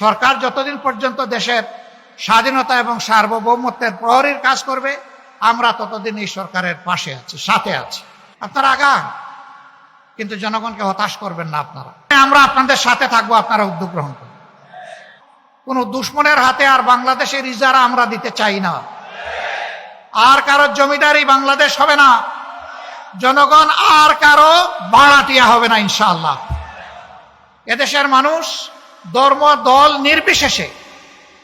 সরকার যতদিন পর্যন্ত দেশের স্বাধীনতা এবং সার্বভৌমত্বের প্রহরীর কাজ করবে, আমরা ততদিন এই সরকারের পাশে আছি, সাথে আছি। আপনারা আগান, কিন্তু জনগণকে হতাশ করবেন না আপনারা। আমরা আপনাদের সাথে থাকব, আপনারা উদ্যোগ গ্রহণ করুন। কোন দুশ্মনের হাতে আর বাংলাদেশের ইজারা আমরা দিতে চাই না। আর কারও জমিদারি বাংলাদেশ হবে না। জনগণ আর কারও ভাড়াটিয়া হবে না ইনশাল্লাহ এদেশের মানুষ ধর্ম দল নির্বিশেষে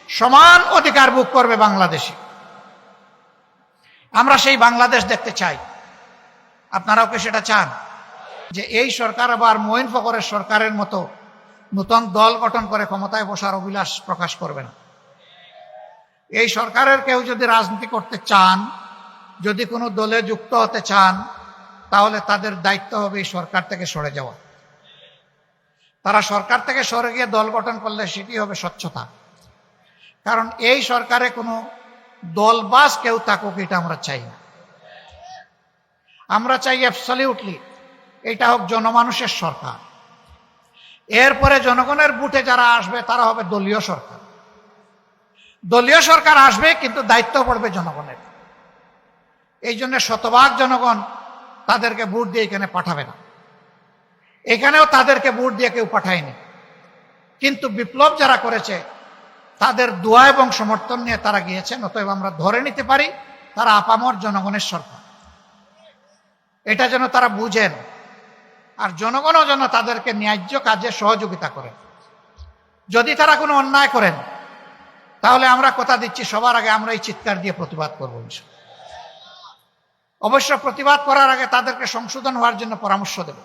সমান অধিকার ভোগ করবে বাংলাদেশে। আমরা সেই বাংলাদেশ দেখতে চাই। আপনারাও কি সেটা চান? যে এই সরকার আবার মঈন ফকরের সরকারের মতো নতুন দল গঠন করে ক্ষমতায় বসার অভিলাষ প্রকাশ করবে না। এই সরকারের কেউ যদি রাজনীতি করতে চান, যদি কোনো দলে যুক্ত হতে চান, তাহলে তাদের দায়িত্ব হবে এই সরকার থেকে সরে যাওয়া। তারা সরকার থেকে সরে গিয়ে দল গঠন করলে সেটি হবে স্বচ্ছতা। কারণ এই সরকারে কোনো দলবাস কেউ থাকুক, এটা আমরা চাই না। আমরা চাই অ্যাবসলিউটলি এটা হোক জনমানুষের সরকার। এরপরে জনগণের বুথে যারা আসবে, তারা হবে দলীয় সরকার। দলীয় সরকার আসবে, কিন্তু দায়িত্ব পড়বে জনগণের। এই জন্য শতভাগ জনগণ তাদেরকে ভোট দিয়ে এখানে পাঠাবে না। এখানেও তাদেরকে ভোট দিয়ে কেউ পাঠায়নি। কিন্তু বিপ্লব যারা করেছে, তাদের দোয়া এবং সমর্থন নিয়ে তারা গিয়েছেন, অতএব আমরা ধরে নিতে পারি তারা আপামর জনগণের সরকার। এটা যেন তারা বুঝেন, আর জনগণও যেন তাদেরকে ন্যায্য কাজে সহযোগিতা করেন। যদি তারা কোনো অন্যায় করেন, তাহলে আমরা কথা দিচ্ছি, সবার আগে আমরা এই চিৎকার দিয়ে প্রতিবাদ করব অবশ্য প্রতিবাদ করার আগে তাদেরকে সংশোধন হওয়ার জন্য পরামর্শ দেব।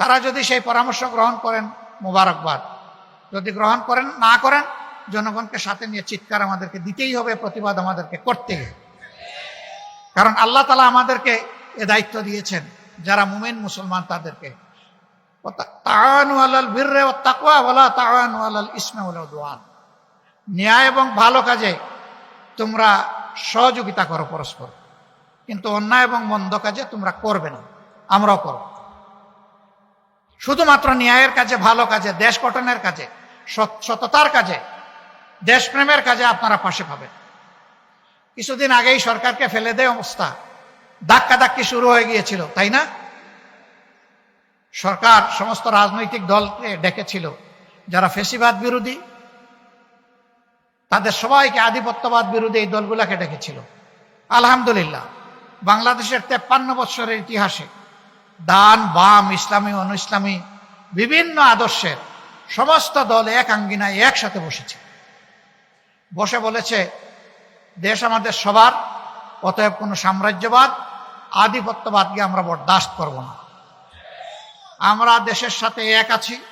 তারা যদি সেই পরামর্শ গ্রহণ করেন, মোবারকবাদ। যদি গ্রহণ করেন, না করেন, জনগণকে সাথে নিয়ে চিৎকার আমাদেরকে দিতেই হবে, প্রতিবাদ আমাদেরকে করতে কারণ আল্লাহ তালা আমাদেরকে এ দায়িত্ব দিয়েছেন, যারা মুমেন মুসলমান তাদেরকে। ন্যায় এবং ভালো কাজে তোমরা সহযোগিতা করো পরস্পর। কিন্তু অন্যায় এবং মন্দ কাজে তোমরা করবে না, আমরাও করব। শুধুমাত্র ন্যায়ের কাজে, ভালো কাজে, দেশ গঠনের কাজে সততার কাজে, দেশপ্রেমের কাজে আপনারা পাশে পাবেন। কিছুদিন আগেই সরকারকে ফেলে দেয় অবস্থা। ধাক্কা ধাক্কি শুরু হয়ে গিয়েছিল, তাই না? সরকার সমস্ত রাজনৈতিক দলকে ডেকেছিল, যারা ফেসিবাদ বিরোধী। তাদের সবাইকে আধিপত্যবাদ বিরোধী এই দলগুলাকে ডেকেছিল। আলহামদুলিল্লাহ, বাংলাদেশের তেপ্পান্ন বৎসরের ইতিহাসে দান, বাম, ইসলামী অনু ইসলামী বিভিন্ন আদর্শের সমস্ত দল এক আঙ্গিনায় একসাথে বসেছে। বসে বলেছে, দেশ আমাদের সবার, অতএব কোনো সাম্রাজ্যবাদ, আধিপত্যবাদকে আমরা বরদাস্ত করব না। আমরা দেশের সাথে এক আছি।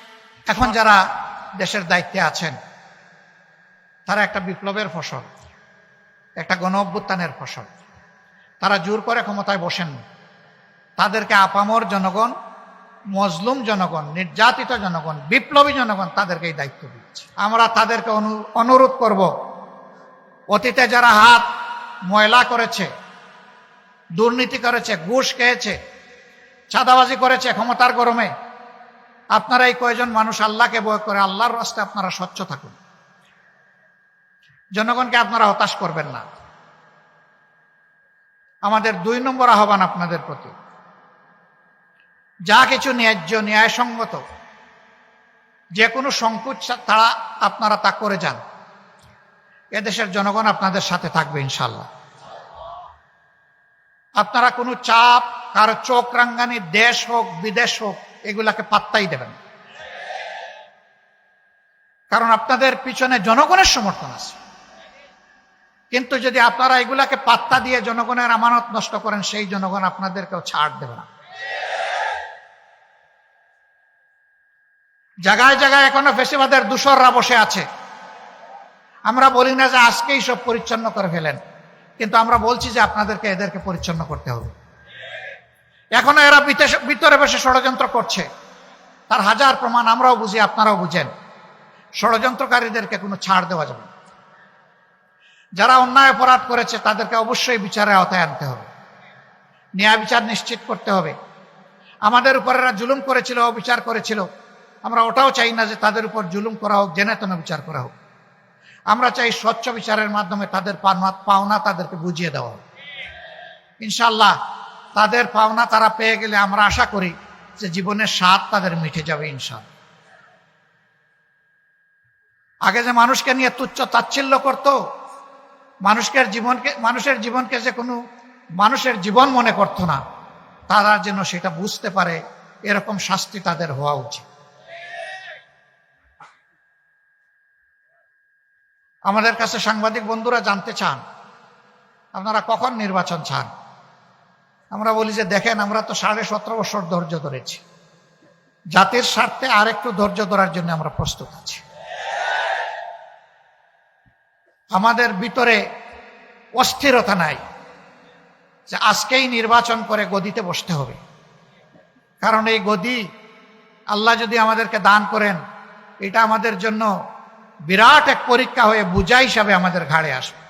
এখন যারা দেশের দায়িত্বে আছেন, তারা একটা বিপ্লবের ফসল, একটা গণ অভ্যুত্থানের ফসল। তারা জোর করে ক্ষমতায় বসেন তাদেরকে আপামর জনগণ, মজলুম জনগণ, নির্যাতিত জনগণ, বিপ্লবী জনগণ তাদেরকে এই দায়িত্ব দিচ্ছে। আমরা তাদেরকে অনুরোধ করব, অতীতে যারা হাত ময়লা করেছে, দুর্নীতি করেছে, ঘুষ খেয়েছে, চাঁদাবাজি করেছে ক্ষমতার গরমে, আপনারা এই কয়জন মানুষ আল্লাহকে বয় করে আল্লাহর রাস্তায় আপনারা স্বচ্ছ থাকুন। জনগণকে আপনারা হতাশ করবেন না। আমাদের দুই নম্বর আহ্বান আপনাদের প্রতি। যা কিছু ন্যায্য ন্যায়সঙ্গত যে কোনো সংকোচ তারা আপনারা তা করে যান। এদেশের জনগণ আপনাদের সাথে থাকবে ইনশাল্লাহ আপনারা কোনো চাপ, কারও চোখ রাঙ্গানি, দেশ হোক, বিদেশ হোক, এগুলাকে পাত্তাই দেবেন। কারণ আপনাদের পিছনে জনগণের সমর্থন আছে। কিন্তু যদি আপনারা এগুলাকে পাত্তা দিয়ে জনগণের আমানত নষ্ট করেন, সেই জনগণ আপনাদেরকেও ছাড় দেবে না। জায়গায় জায়গায় এখনও ফেসিবাদের দূষররা বসে আছে। আমরা বলি না যে আজকেই সব পরিচ্ছন্ন করে ফেলেন, কিন্তু আমরা বলছি যে আপনাদেরকে, এদেরকে পরিচ্ছন্ন করতে হবে। এখনও এরা ভিতরে বসে ষড়যন্ত্র করছে। তার হাজার প্রমাণ আমরাও বুঝি, আপনারাও বুঝেন। ষড়যন্ত্রকারীদেরকে কোনো ছাড় দেওয়া যাবে যারা অন্যায় অপরাধ করেছে, তাদেরকে অবশ্যই বিচারের আওতায় আনতে হবে। ন্যায় বিচার নিশ্চিত করতে হবে। আমাদের উপর এরা জুলুম করেছিল, অবিচার করেছিল। আমরা ওটাও চাই না যে তাদের উপর জুলুম করা হোক জেনে তেন বিচার করা হোক। আমরা চাই স্বচ্ছ বিচারের মাধ্যমে তাদের পাওনা- তাদেরকে বুঝিয়ে দেওয়া হোক। ইনশাল্লাহ তাদের পাওনা তারা পেয়ে গেলে আমরা আশা করি যে জীবনের স্বাদ তাদের মিটে যাবে ইনশাল্লাহ আগে যে মানুষকে নিয়ে তুচ্ছ তাচ্ছিল্য করত, মানুষকে জীবনকে মানুষের জীবনকে যে কোনো মানুষের জীবন মনে করতো না, তারা যেন সেটা বুঝতে পারে, এরকম শাস্তি তাদের হওয়া উচিত। আমাদের কাছে সাংবাদিক বন্ধুরা জানতে চান, আপনারা কখন নির্বাচন চান? আমরা বলি যে, দেখেন, আমরা তো সাড়ে সতেরো বছর ধৈর্য ধরেছি। জাতির স্বার্থে আর একটু ধৈর্য ধরার জন্য আমরা প্রস্তুত আছি। আমাদের ভিতরে অস্থিরতা নাই যে, আজকেই নির্বাচন করে গদিতে বসতে হবে। কারণ এই গদি আল্লাহ যদি আমাদেরকে দান করেন, এটা আমাদের জন্য বিরাট এক পরীক্ষা হয়ে বুঝা হিসাবে আমাদের ঘাড়ে আসবে।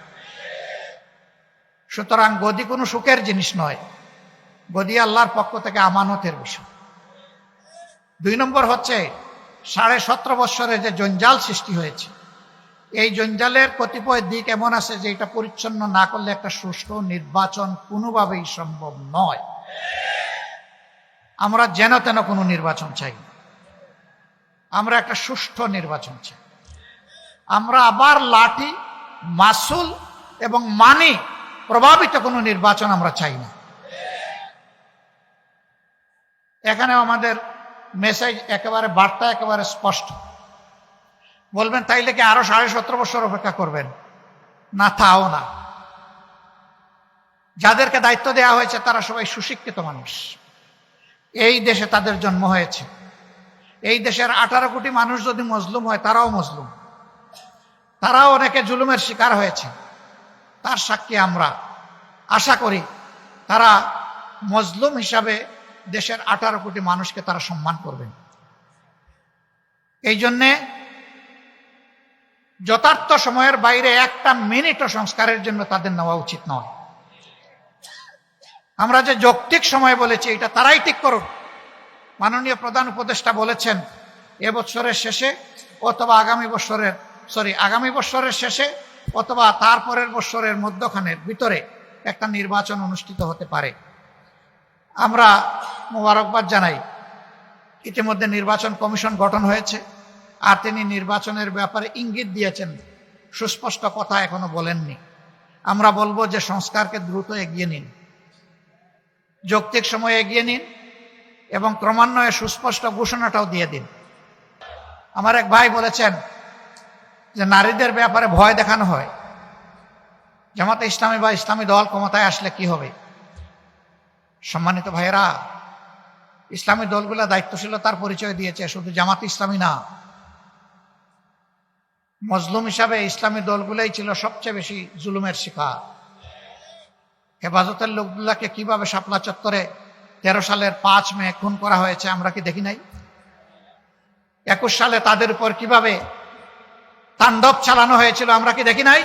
সুতরাং গদি কোনো সুখের জিনিস নয়। গদি আল্লাহর পক্ষ থেকে আমানতের বিষয়। দুই নম্বর হচ্ছে, সাড়ে সতেরো বৎসরে যে জঞ্জাল সৃষ্টি হয়েছে, এই জঞ্জালের কতিপয় দিক এমন আছে যে এটা পরিচ্ছন্ন না করলে একটা সুষ্ঠু নির্বাচন কোনোভাবেই সম্ভব নয়। আমরা যেন তেন কোনো নির্বাচন চাই আমরা একটা সুষ্ঠু নির্বাচন চাই। আমরা আবার লাঠি, মাসুল এবং মানি প্রভাবিত কোনো নির্বাচন আমরা চাই না। এখানে আমাদের মেসেজ একেবারে বার্তা একেবারে স্পষ্ট। বলবেন, তাইলে কি আরও সাড়ে সতেরো বছর অপেক্ষা করবেন? না, তাও না। যাদেরকে দায়িত্ব দেওয়া হয়েছে, তারা সবাই সুশিক্ষিত মানুষ। এই দেশে তাদের জন্ম হয়েছে। এই দেশের আঠারো কোটি মানুষ যদি মজলুম হয়, তারাও মজলুম। তারাও অনেকে জুলুমের শিকার হয়েছে। তার সাক্ষী আমরা। আশা করি তারা মজলুম হিসাবে দেশের আঠারো কোটি মানুষকে তারা সম্মান করবেন এই জন্যে যথার্থ সময়ের বাইরে একটা মিনিটও সংস্কারের জন্য তাদের নেওয়া উচিত নয়। আমরা যে যৌক্তিক সময় বলেছি, এটা তারাই ঠিক করুন মাননীয় প্রধান উপদেষ্টা বলেছেন এবছরের শেষে অথবা আগামী বছরের সরি, আগামী বছরের শেষে অথবা তারপরের বছরের মধ্যখানের ভিতরে একটা নির্বাচন অনুষ্ঠিত হতে পারে। আমরা মোবারকবাদ জানাই, ইতিমধ্যে নির্বাচন কমিশন গঠন হয়েছে আর তিনি নির্বাচনের ব্যাপারে ইঙ্গিত দিয়েছেন, সুস্পষ্ট কথা এখনও বলেননি। আমরা বলব যে সংস্কারকে দ্রুত এগিয়ে নিন, যৌক্তিক সময়ে এগিয়ে নিন এবং ক্রমান্বয়ে সুস্পষ্ট ঘোষণাটাও দিয়ে দিন। আমার এক ভাই বলেছেন যে নারীদের ব্যাপারে ভয় দেখানো হয়। জামাতে ইসলামী বা ইসলামী দল ক্ষমতায় আসলে কি হবে? সম্মানিত ভাইয়েরা, ইসলামী দলগুলা দায়িত্বশীলতার পরিচয় দিয়েছে, শুধু জামাত ইসলামী না। মজলুম হিসাবে ইসলামী দলগুলোই ছিল সবচেয়ে বেশি জুলুমের শিকার। হেফাজতের লোকগুলাকে কীভাবে শাপলা চত্বরে তেরো সালের পাঁচ মে খুন করা হয়েছে আমরা কি দেখি নাই? একুশ সালে তাদের উপর কীভাবে তাণ্ডব চালানো হয়েছিল, আমরা কি দেখি নাই?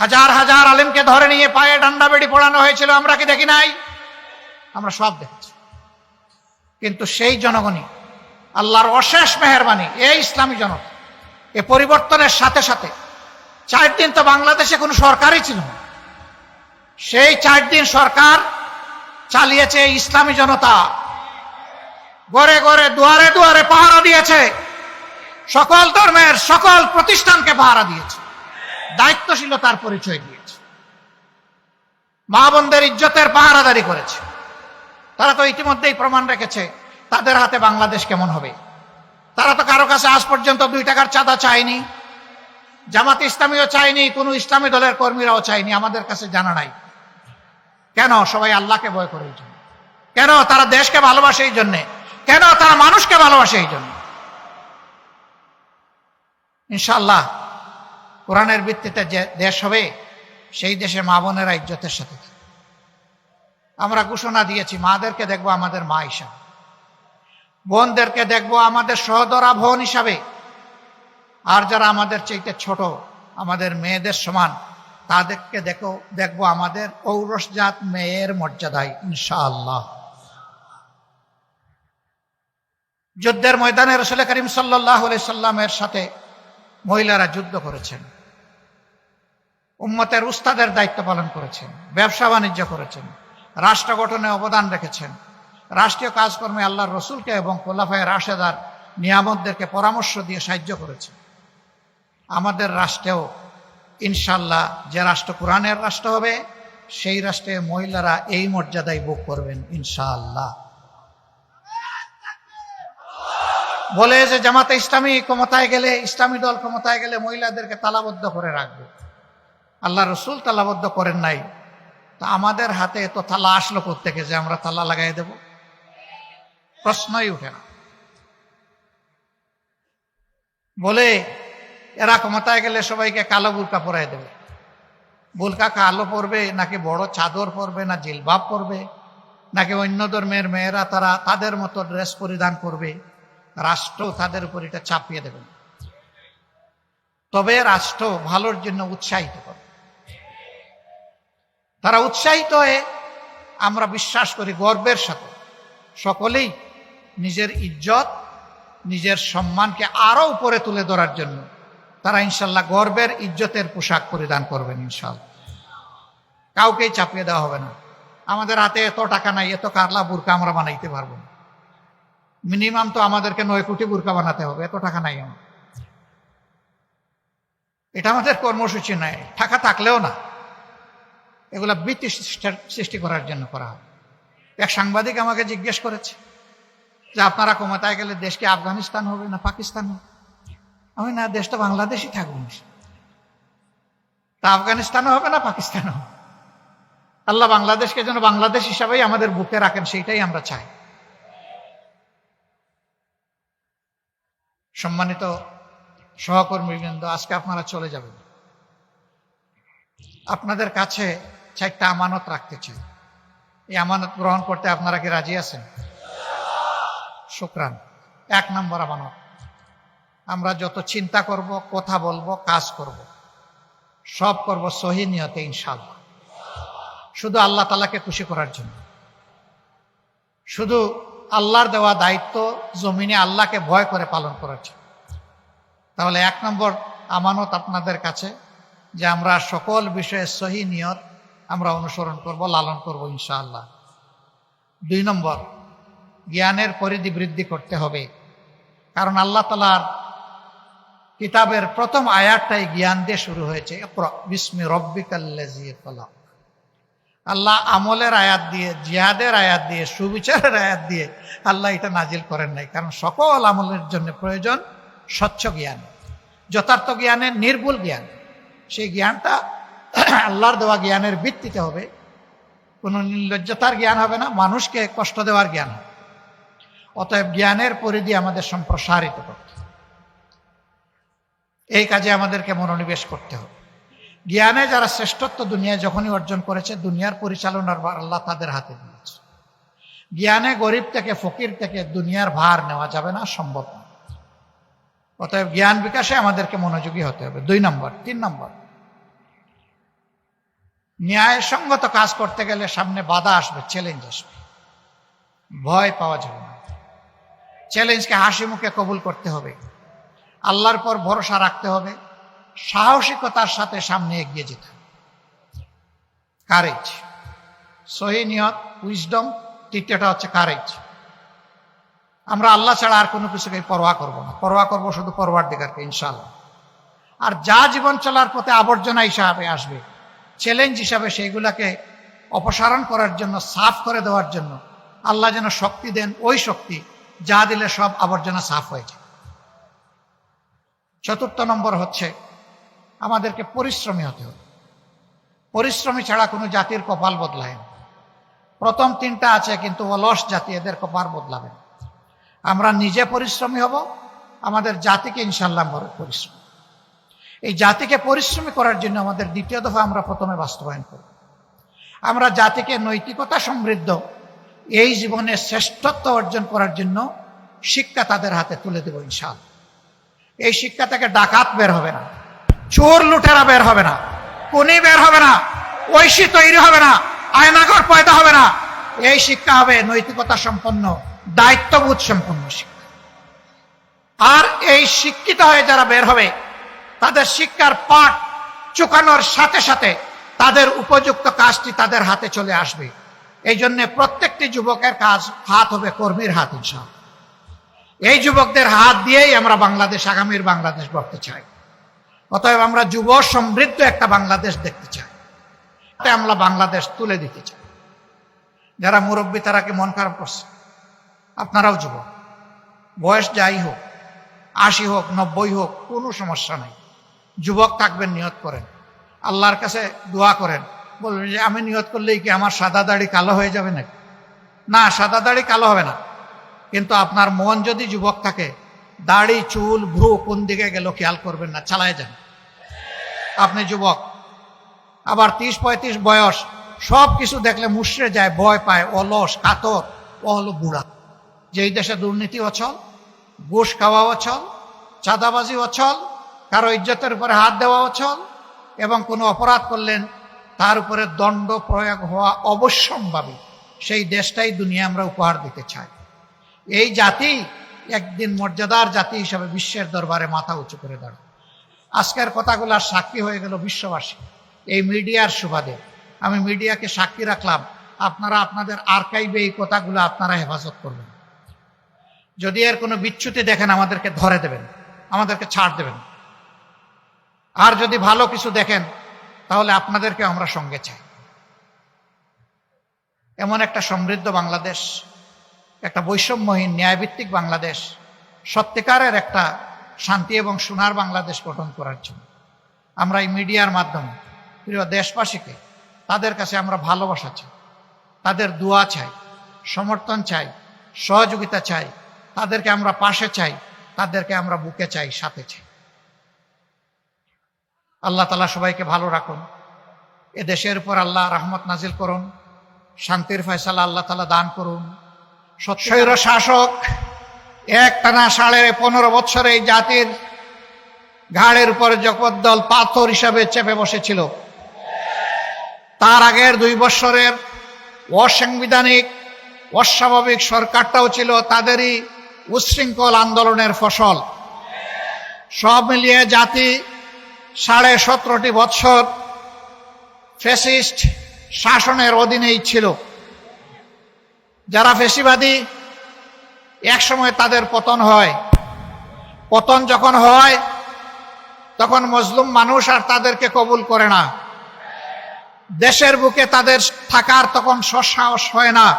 হাজার হাজার আলেমকে ধরে নিয়ে পায়ে ডান্ডা বেড়ি পড়ানো হয়েছিল, আমরা কি দেখি নাই? আমরা সব দেখেছি। কিন্তু সেই জনগণই আল্লাহর অশেষ মেহরবানি, এই ইসলামী জনতা, এ পরিবর্তনের সাথে সাথে চার দিন তো বাংলাদেশে কোনো সরকারই ছিল না। সেই চার দিন সরকার চালিয়েছে ইসলামী জনতা। গড়ে গড়ে দুয়ারে দুয়ারে পাহারা দিয়েছে। সকল ধর্মের সকল প্রতিষ্ঠানকে পাহারা দিয়েছে। দায়িত্বশীলতার পরিচয় দিয়েছে। মা বোনদের ইজ্জতের পাহারাদারি করেছে। তারা তো ইতিমধ্যেই প্রমাণ রেখেছে তাদের হাতে বাংলাদেশ কেমন হবে। তারা তো কারও কাছে আজ পর্যন্ত দুই টাকার চাঁদা চায়নি। জামাত ইসলামীও চায়নি, কোনো ইসলামী দলের কর্মীরাও চায়নি, আমাদের কাছে জানা নাই। কেন সবাই আল্লাহকে ভয় করে কেন তারা দেশকে ভালোবাসে এই জন্যে? কেন তারা মানুষকে ভালোবাসে এই জন্য? ইনশাল্লাহ কোরআনের ভিত্তিতে যে দেশ হবে, সেই দেশে মা বোনেরা ইজ্জতের সাথে। আমরা ঘোষণা দিয়েছি, মাদেরকে দেখব আমাদের মা হিসাবে। বোনদেরকে দেখব আমাদের সহদরা বোন হিসাবে। আর যারা আমাদের চাইতে ছোট, আমাদের মেয়েদের সমান, তাদেরকে দেখো, দেখব আমাদের ঔরসজাত মেয়ের মর্যাদায়, ইনশাআল্লাহ। যুদ্ধের ময়দানে রসুল করিম সাল্লাহ সাল্লামের সাথে মহিলারা যুদ্ধ করেছেন। উম্মতের উস্তাদের দায়িত্ব পালন করেছেন, ব্যবসা বাণিজ্য করেছেন, রাষ্ট্র গঠনে অবদান রেখেছেন। রাষ্ট্রীয় কাজকর্মে আল্লাহর রসুলকে এবং কোলাফায় রাশেদার নিয়ামতদেরকে পরামর্শ দিয়ে সাহায্য করেছে আমাদের রাষ্ট্রেও ইনশাল্লাহ যে রাষ্ট্র কোরআনের রাষ্ট্র হবে, সেই রাষ্ট্রে মহিলারা এই মর্যাদায় ভোগ করবেন ইনশাআল্লাহ। বলে যে জামাতে ইসলামী ক্ষমতায় গেলে, ইসলামী দল ক্ষমতায় গেলে মহিলাদেরকে তালাবদ্ধ করে রাখবে। আল্লাহ রসুল তালাবদ্ধ করেন নাই। তা আমাদের হাতে এত তালা আসলো থেকে যে আমরা তালা লাগাই দেব? প্রশ্নই উঠে না। বলে, এরা ক্ষমতায় গেলে সবাইকে কালো বুলকা পরাই দেবে। বুলকা কালো পরবে, নাকি বড় চাদর পরবে, না জিলবাব পরবে, নাকি অন্য ধর্মের মেয়েরা তারা তাদের মতো ড্রেস পরিধান করবে? রাষ্ট্র তাদের উপর এটা চাপিয়ে দেবে। তবে রাষ্ট্র ভালোর জন্য উৎসাহিত করে তারা উৎসাহিত হয়ে আমরা বিশ্বাস করি গর্বের সাথে সকলেই নিজের ইজ্জত, নিজের সম্মানকে আরও উপরে তুলে ধরার জন্য তারা ইনশাল্লাহ গর্বের, ইজ্জতের পোশাক পরিধান করবেন ইনশাল্লাহ। কাউকেই চাপিয়ে দেওয়া হবে না। আমাদের হাতে এত টাকা নাই, এত কারলা বুরকা আমরা বানাইতে পারব না। মিনিমাম তো আমাদেরকে নয় কোটি বুরকা বানাতে হবে, এত টাকা নাই আমার। এটা আমাদের কর্মসূচি নাই টাকা থাকলেও না। এগুলা বৃত্তি সৃষ্টি করার জন্য করা হয়। এক সাংবাদিক আমাকে জিজ্ঞেস করেছে যে, আপনারা ক্ষমতায় গেলে দেশকে আফগানিস্তান হবে না পাকিস্তান হবে? আমি, না দেশটা বাংলাদেশই থাকব তা আফগানিস্তানও হবে না পাকিস্তানও আল্লাহ বাংলাদেশকে যেন বাংলাদেশ হিসাবেই আমাদের বুকে রাখেন, সেইটাই আমরা চাই। সম্মানিত সহকর্মীবৃন্দ, আজকে আপনারা চলে যাবেন। আপনাদের কাছে চারটা আমানত রাখতে চাই এই আমানত গ্রহণ করতে আপনারা কি রাজি আছেন? শুক্রান, এক নম্বর আমানত। আমরা যত চিন্তা করব, কথা বলব, কাজ করব, সব করব সহি নিয়তে ইনশাল্লাহ শুধু আল্লাহ তালাকে খুশি করার জন্য। শুধু আল্লাহর দেওয়া দায়িত্ব জমিনে আল্লাহকে ভয় করে পালন করার জন্য। তাহলে এক নম্বর আমানত আপনাদের কাছে যে আমরা সকল বিষয়ে সহি নিয়ত আমরা অনুসরণ করব, লালন করব ইনশাআল্লাহ। দুই নম্বর, জ্ঞানের পরিধি বৃদ্ধি করতে হবে। কারণ আল্লাহ তালার কিতাবের প্রথম আয়াতটাই জ্ঞান দিয়ে শুরু হয়েছে। বিস্মি রব্বিকাল্লাহ আল্লাহ আমলের আয়াত দিয়ে, জিহাদের আয়াত দিয়ে, সুবিচারের আয়াত দিয়ে আল্লাহ এটা নাজিল করেন নাই। কারণ সকল আমলের জন্য প্রয়োজন স্বচ্ছ জ্ঞান, যথার্থ জ্ঞানের নির্ভুল জ্ঞান। সেই জ্ঞানটা আল্লাহর দেওয়া জ্ঞানের ভিত্তিতে হবে। কোনো নির্লজ্জতার জ্ঞান হবে না, মানুষকে কষ্ট দেওয়ার জ্ঞান হবে। অতএব জ্ঞানের পরিধি আমাদের সম্প্রসারিত করতে এই কাজে আমাদেরকে মনোনিবেশ করতে হবে। জ্ঞানে যারা শ্রেষ্ঠত্ব দুনিয়ায় যখনই অর্জন করেছে, দুনিয়ার পরিচালনার ভার আল্লাহ তাদের হাতে দিয়েছে। জ্ঞানে গরিব থেকে ফকির থেকে দুনিয়ার ভার নেওয়া যাবে না, সম্ভব না। অতএব জ্ঞান বিকাশে আমাদেরকে মনোযোগী হতে হবে। দুই নম্বর, তিন নম্বর। ন্যায়সঙ্গত কাজ করতে গেলে সামনে বাধা আসবে চ্যালেঞ্জ আসবে। ভয় পাওয়া যাবে না। চ্যালেঞ্জকে হাসি মুখে কবুল করতে হবে। আল্লাহর পর ভরসা রাখতে হবে। সাহসিকতার সাথে সামনে এগিয়ে যেতে কারেজ সহি নিয়ত উইজডম তৃতীয়টা হচ্ছে কারেজ আমরা আল্লাহ ছাড়া আর কোনো কিছুকে পরোয়া করব না। পরোয়া করব শুধু পরোয়ার দিকারকে ইনশাল্লাহ আর যা জীবন চলার পথে আবর্জনা হিসাবে আসবে চ্যালেঞ্জ হিসাবে সেইগুলাকে অপসারণ করার জন্য, সাফ করে দেওয়ার জন্য আল্লাহ যেন শক্তি দেন, ওই শক্তি যা দিলে সব আবর্জনা সাফ হয়ে যায়। চতুর্থ নম্বর হচ্ছে আমাদেরকে পরিশ্রমী হতে হবে। পরিশ্রমী ছাড়া কোনো জাতির কপাল বদলায় না। প্রথম তিনটা আছে কিন্তু অলস জাতি, এদের কপাল বদলাবে আমরা নিজে পরিশ্রমী হব, আমাদের জাতিকে ইনশাল্লাহ পরিশ্রম। এই জাতিকে পরিশ্রমী করার জন্য আমাদের দ্বিতীয় দফা আমরা প্রথমে বাস্তবায়ন করব। আমরা জাতিকে নৈতিকতা সমৃদ্ধ, এই জীবনে শ্রেষ্ঠত্ব অর্জন করার জন্য শিক্ষা তাদের হাতে তুলে দেব ইনশাল এই শিক্ষা থেকে ডাকাত বের হবে না। চোর লুটেরা বের হবে না কোনি বের হবে না, ঐশী তৈরি হবে না আয়নাগর পয়দা হবে না। এই শিক্ষা হবে নৈতিকতা সম্পন্ন, দায়িত্ববোধ সম্পন্ন শিক্ষা। আর এই শিক্ষিত হয়ে যারা বের হবে, তাদের শিক্ষার পাঠ চুকানোর সাথে সাথে তাদের উপযুক্ত কাজটি তাদের হাতে চলে আসবে। এই জন্য প্রত্যেকটি যুবকের কাজ হাত হবে কর্মীর হাত ইনশাল এই যুবকদের হাত দিয়েই আমরা বাংলাদেশ, আগামীর বাংলাদেশ গড়তে চাই। অতএব আমরা যুব সমৃদ্ধ একটা বাংলাদেশ দেখতে চাই। তাতে আমরা বাংলাদেশ তুলে দিতে চাই। যারা মুরব্বী, তারা কি মন খারাপ করছে? আপনারাও যুবক বয়স যাই হোক, আশি হোক, নব্বই হোক, কোনো সমস্যা নাই। যুবক থাকবেন নিয়ত করেন। আল্লাহর কাছে দোয়া করেন। বলবেন যে, আমি নিয়ত করলেই কি আমার সাদা দাড়ি কালো হয়ে যাবে নাকি? না, সাদা দাড়ি কালো হবে না। কিন্তু আপনার মন যদি যুবক থাকে দাড়ি, চুল, ভ্রু কোন দিকে গেল খেয়াল করবেন না, চালায় যান। আপনি যুবক, আবার তিরিশ পঁয়ত্রিশ বয়স সব কিছু দেখলে মুশড়ে যায়, ভয় পায়, অলস, কাতর, অল বুড়া। যেই দেশে দুর্নীতি অচল, ঘুষ খাওয়া অচল চাঁদাবাজি অচল, কারও ইজ্জতের উপরে হাত দেওয়া অচল, এবং কোনো অপরাধ করলেন, তার উপরে দণ্ড প্রয়োগ হওয়া অবশ্যম্ভাবী। সেই দেশটাই দুনিয়া আমরা উপহার দিতে চাই। এই জাতি একদিন মর্যাদার জাতি হিসাবে বিশ্বের দরবারে মাথা উঁচু করে দাঁড়ায় আজকের কথাগুলার সাক্ষী হয়ে গেল বিশ্ববাসী। এই মিডিয়ার সুবাদে। আমি মিডিয়াকে সাক্ষী রাখলাম। আপনারা আপনাদের আর্কাইভে এই কথাগুলো আপনারা হেফাজত করবেন। যদি এর কোনো বিচ্যুতি দেখেন, আমাদেরকে ধরে দেবেন। আমাদেরকে ছাড় দেবেন। আর যদি ভালো কিছু দেখেন, তাহলে আপনাদেরকে আমরা সঙ্গে চাই। এমন একটা সমৃদ্ধ বাংলাদেশ একটা বৈষম্যহীন ন্যায়ভিত্তিক বাংলাদেশ সত্যিকারের একটা শান্তি এবং সোনার বাংলাদেশ গঠন করার জন্য। আমরা এই মিডিয়ার মাধ্যমে প্রিয় দেশবাসীকে তাদের কাছে আমরা ভালোবাসা চাই, তাদের দোয়া চাই, সমর্থন চাই, সহযোগিতা চাই, তাদেরকে আমরা পাশে চাই, তাদেরকে আমরা বুকে চাই, সাথে চাই। আল্লাহ তালা সবাইকে ভালো রাখুন, এ দেশের উপর আল্লাহ রহমত নাজিল করুন, শান্তির ফয়সালা আল্লাহ তালা দান করুন। স্বৈর শাসক, এক টানা সাড়ে পনেরো বছর এই জাতির ঘাড়ের উপর জগদ্দল পাথর হিসাবে চেপে বসেছিল। তার আগের দুই বছরের অসাংবিধানিক, অস্বাভাবিক সরকারটাও ছিল তাদেরই উচ্ছৃঙ্খল আন্দোলনের ফসল। সব মিলিয়ে জাতি সাড়ে সতেরোটি বছর ফেসিস্ট শাসনের অধীনেই ছিল। যারা ফেসিবাদী একসময় তাদের পতন হয়। পতন যখন হয়, তখন মজলুম মানুষ আর তাদেরকে কবুল করে না। দেশের বুকে তাদের থাকার তখন সসাহস হয় না।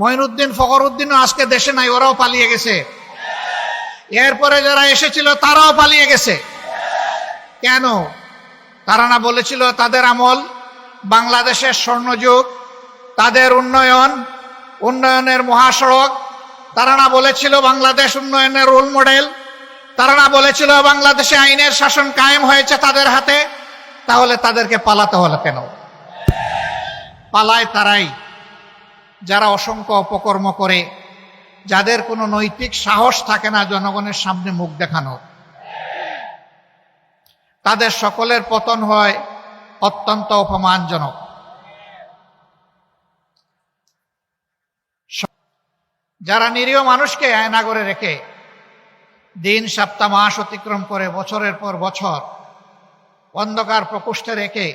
মঈনুদ্দিন ফখরুদ্দিনও আজকে দেশে নাই, ওরাও পালিয়ে গেছে। এরপরে যারা এসেছিল, তারাও পালিয়ে গেছে। কেন? তারা না বলেছিল, তাদের আমল বাংলাদেশের স্বর্ণযুগ, তাদের উন্নয়ন উন্নয়নের মহাসড়ক। তারা না বলেছিল বাংলাদেশ উন্নয়নের রোল মডেল তারা না বলেছিল বাংলাদেশে আইনের শাসন কায়েম হয়েছে তাদের হাতে। তাহলে তাদেরকে পালাতে হলো কেন? পালায় তারাই। যারা অসংখ্য অপকর্ম করে, যাদের কোনো নৈতিক সাহস থাকে না জনগণের সামনে মুখ দেখানো। তাদের সকলের পতন হয় অত্যন্ত অপমানজনক। যারা নিরীহ মানুষকে আয়না করে রেখে দিন, সপ্তাহ, মাস অতিক্রম করে বছরের পর বছর অন্ধকার প্রকোষ্ঠে রেখে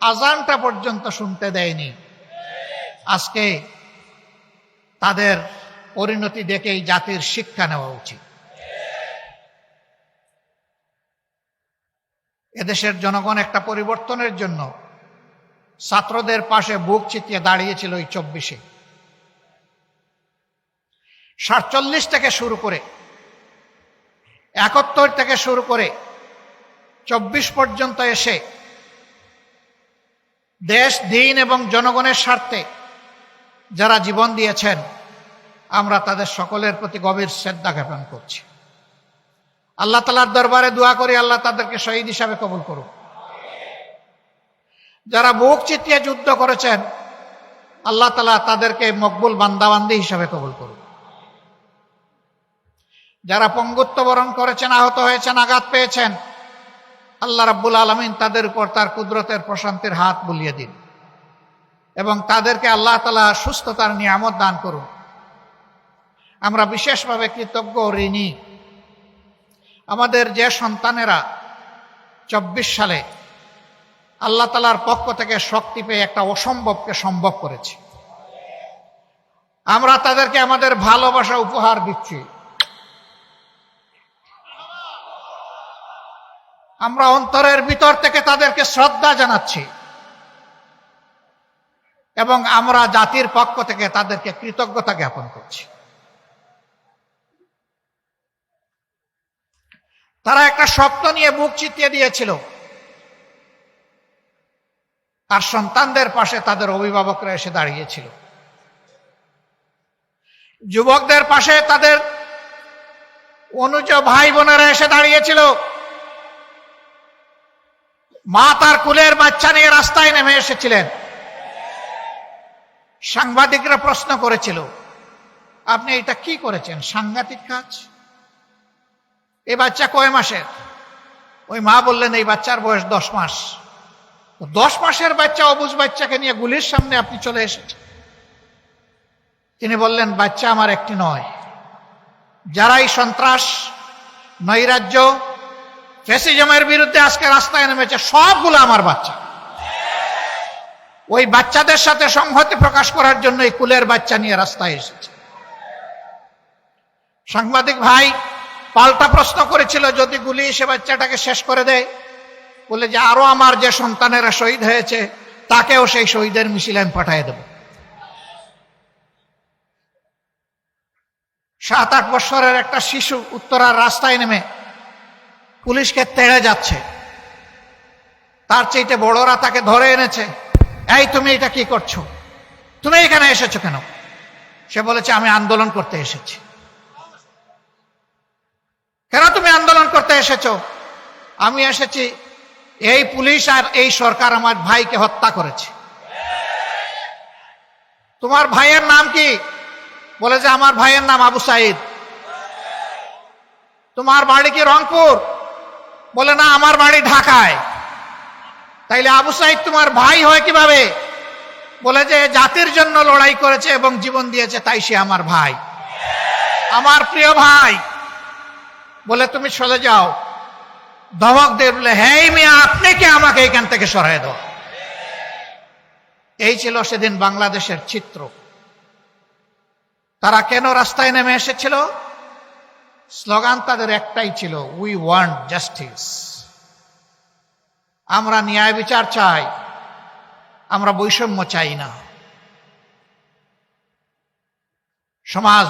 আজানটা পর্যন্ত শুনতে দেয়নি। আজকে তাদের পরিণতি দেখেই জাতির শিক্ষা নেওয়া উচিত। এদেশের জনগণ একটা পরিবর্তনের জন্য ছাত্রদের পাশে বুক চিতিয়ে দাঁড়িয়েছিল এই চব্বিশে। সাতচল্লিশ থেকে শুরু করে, একাত্তর থেকে শুরু করে চব্বিশ পর্যন্ত এসে দেশ, দিন এবং জনগণের স্বার্থে যারা জীবন দিয়েছেন, আমরা তাদের সকলের প্রতি গভীর শ্রদ্ধা জ্ঞাপন করছি। আল্লাহ তালার দরবারে দোয়া করি, আল্লাহ তাদেরকে শহীদ হিসাবে কবুল করুক। যারা বুক চিতিয়ে যুদ্ধ করেছেন, আল্লাহ তালা তাদেরকে মকবুল বান্দাবান্দি হিসাবে কবুল করুক। যারা পঙ্গুত্ব বরণ করেছেন, আহত হয়েছেন, আঘাত পেয়েছেন, আল্লাহ রাব্বুল আলমিন তাদের উপর তার কুদরতের প্রশান্তির হাত বুলিয়ে দিন। এবং তাদেরকে আল্লাহ তালা সুস্থতার নিয়ামত দান করুন। আমরা বিশেষভাবে কৃতজ্ঞ ঋণী। আমাদের যে সন্তানেরা চব্বিশ সালে আল্লাহ তালার পক্ষ থেকে শক্তি পেয়ে একটা অসম্ভবকে সম্ভব করেছে। আমরা তাদেরকে আমাদের ভালোবাসা উপহার দিচ্ছি। আমরা অন্তরের ভিতর থেকে তাদেরকে শ্রদ্ধা জানাচ্ছি এবং আমরা জাতির পক্ষ থেকে তাদেরকে কৃতজ্ঞতা জ্ঞাপন করছি। তারা একটা স্বপ্ন নিয়ে বুক চিতিয়ে দিয়েছিল। তার সন্তানদের পাশে তাদের অভিভাবকরা এসে দাঁড়িয়েছিল। যুবকদের পাশে তাদের অনুজ ভাই বোনেরা এসে দাঁড়িয়েছিল। মা তার কুলের বাচ্চা নিয়ে রাস্তায় নেমে এসেছিলেন। সাংবাদিকরা প্রশ্ন করেছিল, আপনি এটা কি করেছেন? সাংঘাতিক কাজ? এই বাচ্চা কয় মাসের? ওই মা বললেন, এই বাচ্চার বয়স দশ মাস। দশ মাসের বাচ্চা, অবুজ বাচ্চাকে নিয়ে গুলির সামনে আপনি চলে এসেছেন। তিনি বললেন, বাচ্চা আমার একটি নয়। যারাই সন্ত্রাস, নৈরাজ্য ফেসিজমের বিরুদ্ধে আজকে রাস্তায় নেমেছে সবগুলো আমার বাচ্চা। ওই বাচ্চাদের সাথে সংহতি প্রকাশ করার জন্য এই কুলের বাচ্চা নিয়ে রাস্তায় এসেছে। সাংবাদিক ভাই পাল্টা প্রশ্ন করেছিল, যদি গুলি সে বাচ্চাটাকে শেষ করে দেয়? বলে যে, আরও আমার যে সন্তানেরা শহীদ হয়েছে, তাকেও সেই শহীদের মিছিল আমি পাঠিয়ে দেব। সাত আট বছরের একটা শিশু উত্তরার রাস্তায় নেমে পুলিশকে তেড়ে যাচ্ছে। তার চাইতে বড়রা তাকে ধরে এনেছে। এই, তুমি এটা কি করছ? তুমি এখানে এসেছ কেন? সে বলেছে, আমি আন্দোলন করতে এসেছি। কেন তুমি আন্দোলন করতে এসেছ? আমি এসেছি, এই পুলিশ আর এই সরকার আমার ভাইকে হত্যা করেছে। তোমার ভাইয়ের নাম কি? বলে যে, আমার ভাইয়ের নাম আবু সাইদ। তোমার বাড়ি কি রংপুর? বলে, না, আমার বাড়ি ঢাকায়। তাইলে আবু সাইদ, তোমার ভাই হয় কীভাবে? বলে যে, জাতির জন্য লড়াই করেছে এবং জীবন দিয়েছে, তাই সে আমার ভাই। আমার প্রিয় ভাই। বলে, তুমি চলে যাও। ধমক দিয়ে বলে হ্যাঁ মিয়া, আপনি কি আমাকে এখান থেকে সরাই দাও? এই ছিল সেদিন বাংলাদেশের চিত্র। তারা কেন রাস্তায় নেমে এসেছিল? স্লোগান তাদের একটাই ছিল উই ওয়ান্ট জাস্টিস আমরা ন্যায় বিচার চাই, আমরা বৈষম্য চাই না। সমাজ